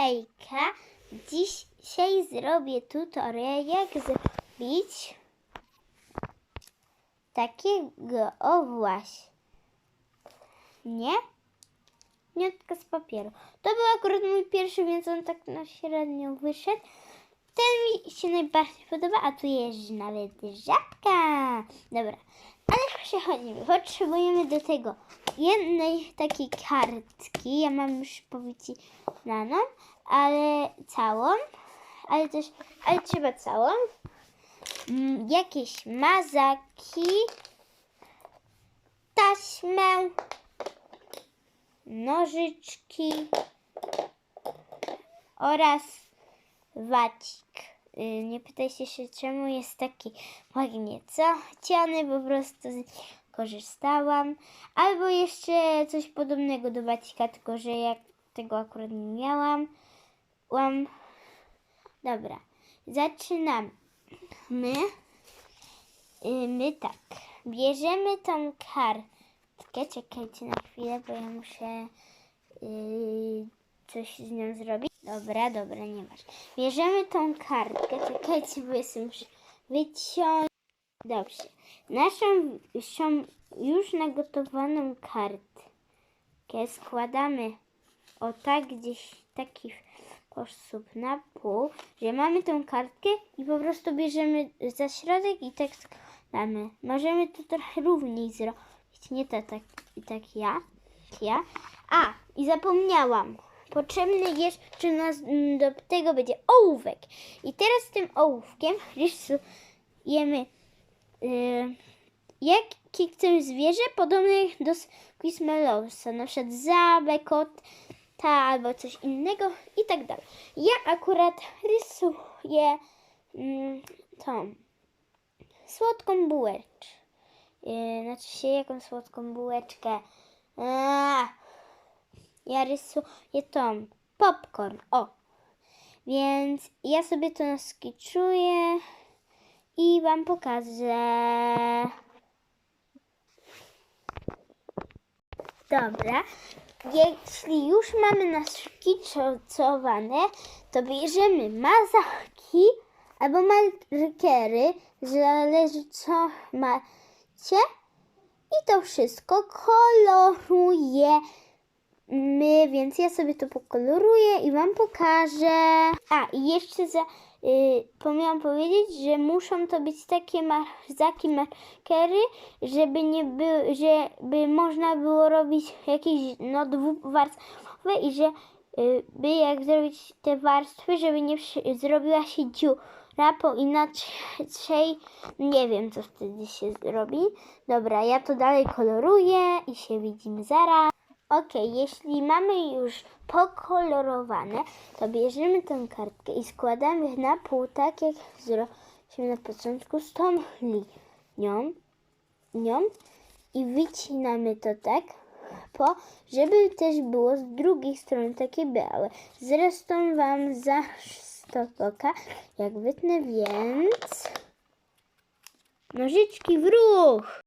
Ejka. Dzisiaj zrobię tutorial, jak zrobić takiego, o właśnie. Nie? Niutka z papieru. To był akurat mój pierwszy, więc on tak na średnio wyszedł. Ten mi się najbardziej podoba, a tu jest nawet żabka. Dobra, ale przechodzimy. Potrzebujemy do tego jednej takiej kartki. Ja mam już powycinaną, ale całą. Ale też, ale trzeba całą. Mm, Jakieś mazaki. Taśmę. Nożyczki. Oraz wacik. Y, Nie pytajcie się, czemu jest taki magniecociany, po prostu korzystałam. Albo jeszcze coś podobnego do wacika, tylko że jak tego akurat nie miałam. Łam. Dobra, zaczynamy. My, my tak, bierzemy tą kartkę. Czekajcie na chwilę, bo ja muszę y, coś z nią zrobić. Dobra, dobra, nie masz. Bierzemy tą kartkę. Czekajcie, bo jestem muszę wyciąć. Dobrze. Naszą naszą już nagotowaną kartkę składamy o tak gdzieś taki sposób na pół, że mamy tą kartkę i po prostu bierzemy za środek i tak składamy. Możemy to trochę równiej zrobić. Nie to tak, tak ja. ja. A, i zapomniałam. Potrzebny jeszcze nas, mm, do tego będzie ołówek. I teraz tym ołówkiem rysujemy yy, jakie chcemy zwierzę podobne do Squishmallowsa, na przykład zabę, kota albo coś innego i tak dalej. Ja akurat rysuję mm, tą słodką bułeczkę. Yy, znaczy się jaką słodką bułeczkę. Aaa, ja rysuję tą popcorn. O! Więc ja sobie to naskiczuję i Wam pokażę. Dobra. Jeśli już mamy naskiczowane, to bierzemy mazaki albo markery, zależy co macie. I to wszystko kolorujemy, więc ja sobie to pokoloruję i Wam pokażę. A, i jeszcze za, y, pomyłam powiedzieć, że muszą to być takie mazaki, markery, żeby nie by, żeby można było robić jakieś no dwuwarstwowe i że y, by jak zrobić te warstwy, żeby nie zrobiła się dziura, bo inaczej nie wiem, co wtedy się zrobi. Dobra, ja to dalej koloruję i się widzimy zaraz. Ok, jeśli mamy już pokolorowane, to bierzemy tę kartkę i składamy na pół, tak jak zrobiliśmy na początku z tą linią nią i wycinamy to tak, po, żeby też było z drugiej strony takie białe. Zresztą Wam za stoka, jak wytnę, więc nożyczki w ruch!